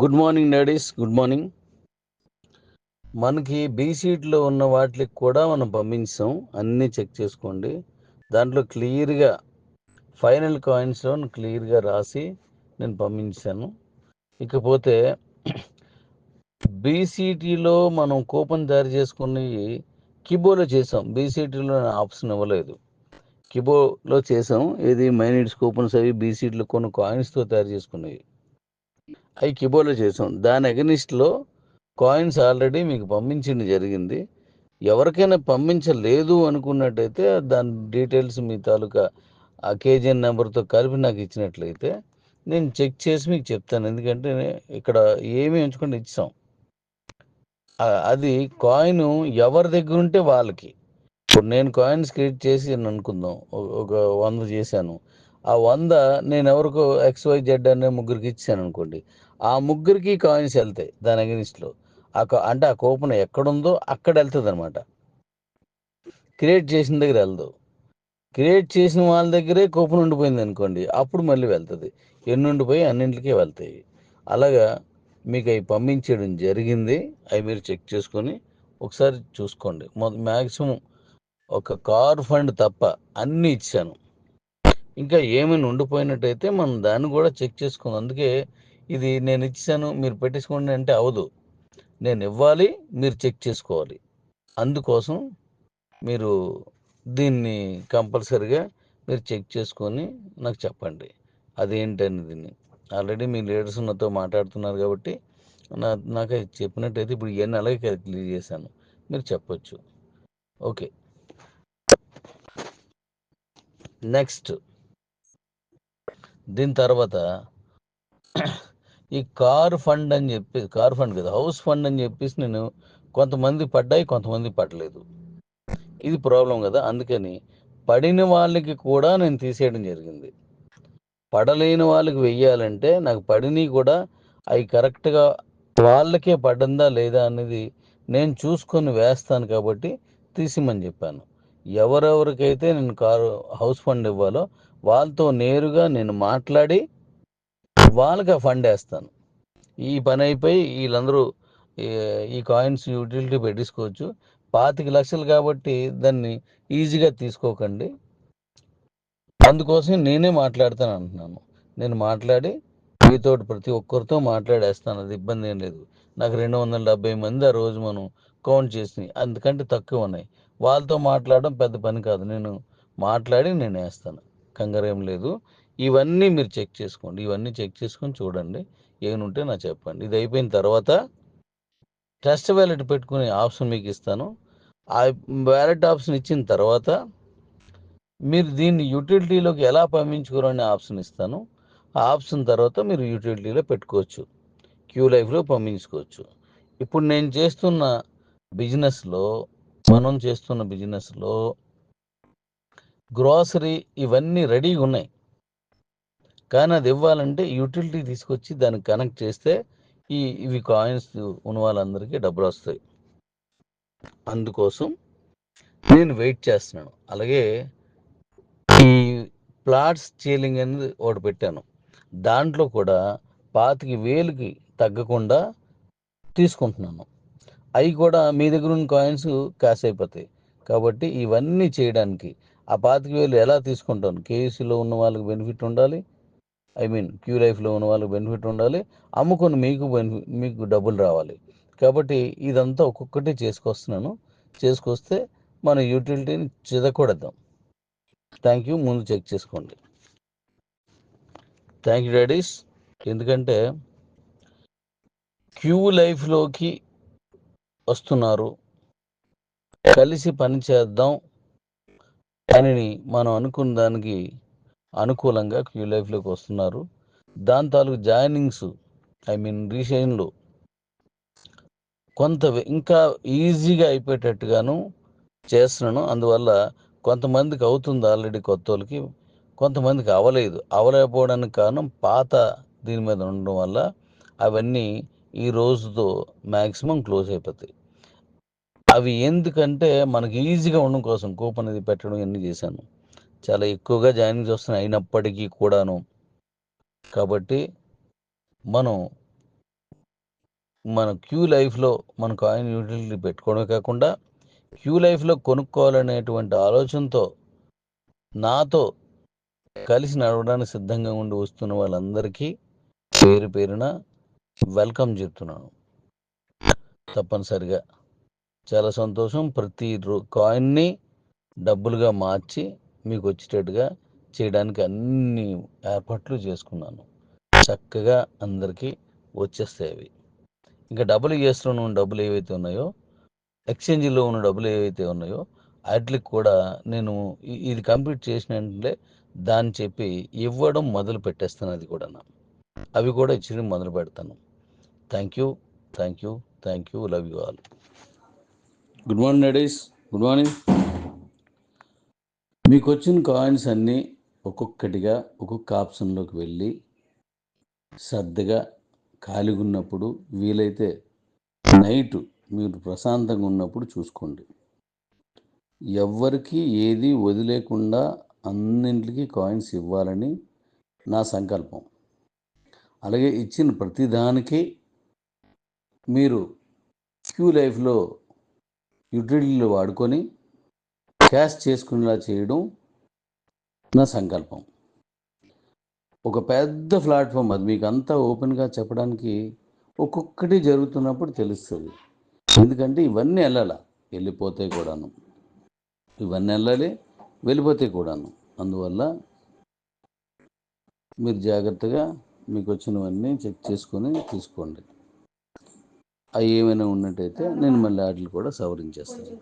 Good morning daddies good morning. మనకి B సీట్లో ఉన్న వాటికి కూడా మనం పంపించాం. అన్నీ చెక్ చేసుకోండి. దాంట్లో క్లియర్గా ఫైనల్ కాయిన్స్లో క్లియర్గా రాసి నేను పంపించాను. ఇకపోతే బీసీటీలో మనం కూపన్ తయారు చేసుకుని కిబోలో చేసాం. బీసీటీలో ఆప్షన్ ఇవ్వలేదు. కిబోలో చేసాం. ఇది మైనిట్స్ కూపన్స్ అవి బీసీటీలో కొన్ని కాయిన్స్తో తయారు చేసుకునేవి. అవి కిబోలో చేసాం. దాని అగనిస్ట్లో కాయిన్స్ ఆల్రెడీ మీకు పంపించింది జరిగింది. ఎవరికైనా పంపించలేదు అనుకున్నట్టయితే దాని డీటెయిల్స్ మీ తాలూకా ఆ కేజీఎన్ నెంబర్తో కలిపి నాకు ఇచ్చినట్లయితే నేను చెక్ చేసి మీకు చెప్తాను. ఎందుకంటే ఇక్కడ ఏమి ఉంచుకొని ఇచ్చాం. అది కాయిన్ ఎవరి దగ్గర ఉంటే వాళ్ళకి. ఇప్పుడు నేను కాయిన్స్ క్రియేట్ చేసి అనుకుందాం. ఒక వంద చేశాను. ఆ వంద నేను ఎవరికో ఎక్స్వై జెడ్ అనే ముగ్గురికి ఇచ్చాను అనుకోండి ఆ ముగ్గురికి కాయిన్స్ వెళ్తాయి దాని అగనిస్ట్లో. ఆ అంటే ఆ కూపన్ ఎక్కడుందో అక్కడ వెళ్తుంది అనమాట క్రియేట్ చేసిన దగ్గర వెళ్దు. క్రియేట్ చేసిన వాళ్ళ దగ్గరే కూపన్ ఉండిపోయింది అనుకోండి అప్పుడు మళ్ళీ వెళ్తుంది. ఎన్ని ఉండిపోయి అన్నింటికే వెళ్తాయి. అలాగా మీకు అవి పంపించడం జరిగింది అవి మీరు చెక్ చేసుకొని ఒకసారి చూసుకోండి. మ్యాక్సిమం ఒక కార్ ఫండ్ తప్ప అన్నీ ఇచ్చాను. ఇంకా ఏమైనా ఉండిపోయినట్టయితే మనం దాన్ని కూడా చెక్ చేసుకోం అందుకే ఇది నేను ఇచ్చాను మీరు పెట్టేసుకోండి అంటే అవదు. నేను ఇవ్వాలి మీరు చెక్ చేసుకోవాలి. అందుకోసం మీరు దీన్ని కంపల్సరిగా మీరు చెక్ చేసుకొని నాకు చెప్పండి. అదేంటనేది ఆల్రెడీ మీ లీడర్స్ నాతో మాట్లాడుతున్నారు కాబట్టి నా నాకు అది చెప్పినట్టయితే ఇప్పుడు ఇవన్నీ అలాగే క్లియర్ చేశాను. మీరు చెప్పొచ్చు. ఓకే. నెక్స్ట్. దీని తర్వాత ఈ కార్ ఫండ్ అని చెప్పి కార్ ఫండ్ కదా హౌస్ ఫండ్ అని చెప్పేసి నేను కొంతమంది పడ్డాయి కొంతమంది పడలేదు. ఇది ప్రాబ్లం కదా అందుకని పడిన వాళ్ళకి కూడా నేను తీసేయడం జరిగింది. పడలేని వాళ్ళకి వెయ్యాలంటే నాకు పడినవి కూడా అవి కరెక్ట్గా వాళ్ళకే పడిందా లేదా అనేది నేను చూసుకొని వేస్తాను కాబట్టి తీసిమని చెప్పాను. ఎవరెవరికైతే నేను కారు హౌస్ ఫండ్ ఇవ్వాలో వాళ్ళతో నేరుగా నేను మాట్లాడి వాళ్ళకి ఆ ఫండ్ వేస్తాను. ఈ పని అయిపోయి వీళ్ళందరూ ఈ- కాయిన్స్ యూటిలిటీ పెట్టించుకోవచ్చు. పాతిక లక్షలు కాబట్టి దాన్ని ఈజీగా తీసుకోకండి. అందుకోసం నేనే మాట్లాడతాను అంటున్నాను. నేను మాట్లాడి మీతో ప్రతి ఒక్కరితో మాట్లాడేస్తాను. అది ఇబ్బంది ఏం లేదు. నాకు రెండు వందల డెబ్బై మంది ఆ రోజు మనం కౌంట్ చేసినాయి. అందుకంటే తక్కువ ఉన్నాయి. వాళ్ళతో మాట్లాడడం పెద్ద పని కాదు. నేను మాట్లాడి నేను వేస్తాను కంగారేం లేదు. ఇవన్నీ మీరు చెక్ చేసుకోండి. ఇవన్నీ చెక్ చేసుకొని చూడండి. ఏముంటే నాకు చెప్పండి. ఇది అయిపోయిన తర్వాత టెస్ట్ వ్యాలెట్ పెట్టుకునే ఆప్షన్ మీకు ఇస్తాను. ఆ వ్యాలెట్ ఆప్షన్ ఇచ్చిన తర్వాత మీరు దీన్ని యూటిలిటీలోకి ఎలా పంపించుకోరనే ఆప్షన్ ఇస్తాను. ఆ ఆప్షన్ తర్వాత మీరు యూటిలిటీలో పెట్టుకోవచ్చు. క్యూ లైఫ్లో పంపించుకోవచ్చు. ఇప్పుడు నేను చేస్తున్న బిజినెస్లో మనం చేస్తున్న బిజినెస్లో గ్రాసరీ ఇవన్నీ రెడీగా ఉన్నాయి. కానీ అది ఇవ్వాలంటే యూటిలిటీ తీసుకొచ్చి దానికి కనెక్ట్ చేస్తే ఈ ఇవి కాయిన్స్ ఉన్న వాళ్ళందరికీ డబ్బులు వస్తాయి. అందుకోసం నేను వెయిట్ చేస్తున్నాను. అలాగే ఈ ప్లాట్స్ చీలింగ్ అనేది ఒకటి పెట్టాను. దాంట్లో కూడా పాతికి వేలుకి తగ్గకుండా తీసుకుంటున్నాను. అవి కూడా మీ దగ్గర ఉన్న కాయిన్స్ క్యాష్ అయిపోతాయి. కాబట్టి ఇవన్నీ చేయడానికి ఆ పాతిక వేలు ఎలా తీసుకుంటాను? కేఎస్సీలో ఉన్న వాళ్ళకి బెనిఫిట్ ఉండాలి? ఐ మీన్ క్యూ లైఫ్లో ఉన్న వాళ్ళకి బెనిఫిట్ ఉండాలి? అమ్ముకొని మీకు బెనిఫిట్ మీకు డబ్బులు రావాలి. కాబట్టి ఇదంతా ఒక్కొక్కటి చేసుకొస్తున్నాను. చేసుకొస్తే మన యూటిలిటీని చిదకూడదాం. థ్యాంక్ యూ ముందు చెక్ చేసుకోండి. థ్యాంక్ యూ డాడీస్ ఎందుకంటే క్యూ లైఫ్లోకి వస్తున్నారు. కలిసి పని చేద్దాం. అని మనం అనుకున్న దానికి అనుకూలంగా క్యూ లైఫ్లోకి వస్తున్నారు. దాని తాలూకు జాయినింగ్స్ ఐ మీన్ రీషైన్లు కొంత ఇంకా ఈజీగా అయిపోయేటట్టుగాను చేస్తున్నాను. అందువల్ల కొంతమందికి అవుతుంది ఆల్రెడీ కొత్త వాళ్ళకి కొంతమందికి అవలేదు అవలేకపోవడానికి కారణం పాత దీని మీద ఉండడం వల్ల అవన్నీ ఈ రోజుతో మ్యాక్సిమం క్లోజ్ అయిపోతాయి. అవి ఎందుకంటే మనకి ఈజీగా ఉండడం కోసం కూపన్ అది పెట్టడం ఇవన్నీ చేశాను. చాలా ఎక్కువగా జాయినింగ్స్ వస్తున్నాయి అయినప్పటికీ కూడాను. కాబట్టి మనం మన క్యూ లైఫ్లో మన కాయిన్ యూటిలిటీ పెట్టుకోవడమే కాకుండా క్యూ లైఫ్లో కొనుక్కోవాలనేటువంటి ఆలోచనతో నాతో కలిసి నడవడానికి సిద్ధంగా ఉండి వస్తున్న వాళ్ళందరికీ పేరు పేరున వెల్కమ్ చెప్తున్నాను తప్పనిసరిగా. చాలా సంతోషం. ప్రతి రో- కాయిన్ని డబ్బులుగా మార్చి మీకు వచ్చేటట్టుగా చేయడానికి అన్ని ఏర్పాట్లు చేసుకున్నాను. చక్కగా అందరికీ వచ్చేస్తాయి అవి. ఇంకా డబ్బులు చేస్తున్న డబ్బులు ఏవైతే ఉన్నాయో ఎక్స్చేంజ్లో ఉన్న డబ్బులు ఏవైతే ఉన్నాయో వాటికి కూడా నేను ఇది కంప్లీట్ చేసిన వెంటనే దాన్ని చెప్పి ఇవ్వడం మొదలు పెట్టేస్తాను అది కూడా అవి కూడా ఇచ్చి మొదలు పెడతాను. Thank you thank you thank you love you all. Good morning ladies good morning మీకు వచ్చిన కాయిన్స్ అన్నీ ఒక్కొక్కటిగా ఒక్కొక్క ఆప్షన్లోకి వెళ్ళి శ్రద్ధగా ఖాళీగా ఉన్నప్పుడు వీలైతే నైట్ మీరు ప్రశాంతంగా ఉన్నప్పుడు చూసుకోండి. ఎవ్వరికి ఏది వదిలేకుండా అన్నింటికి కాయిన్స్ ఇవ్వాలని నా సంకల్పం. అలాగే ఇచ్చిన ప్రతిదానికి మీరు క్యూ లైఫ్లో యుటిలిటీలు వాడుకొని క్యాష్ చేసుకునేలా చేయడం నా సంకల్పం. ఒక పెద్ద ప్లాట్ఫామ్ అది మీకు అంతా ఓపెన్గా చెప్పడానికి ఒక్కొక్కటి జరుగుతున్నప్పుడు తెలుస్తుంది. ఎందుకంటే ఇవన్నీ వెళ్ళాల వెళ్ళిపోతాయి కూడాను. ఇవన్నీ వెళ్ళాలి వెళ్ళిపోతాయి కూడాను. అందువల్ల మీరు జాగ్రత్తగా మీకు వచ్చినవన్నీ చెక్ చేసుకొని తీసుకోండి. అవి ఏమైనా ఉన్నట్టయితే నేను మళ్ళీ వాటిని కూడా సవరించేస్తాను.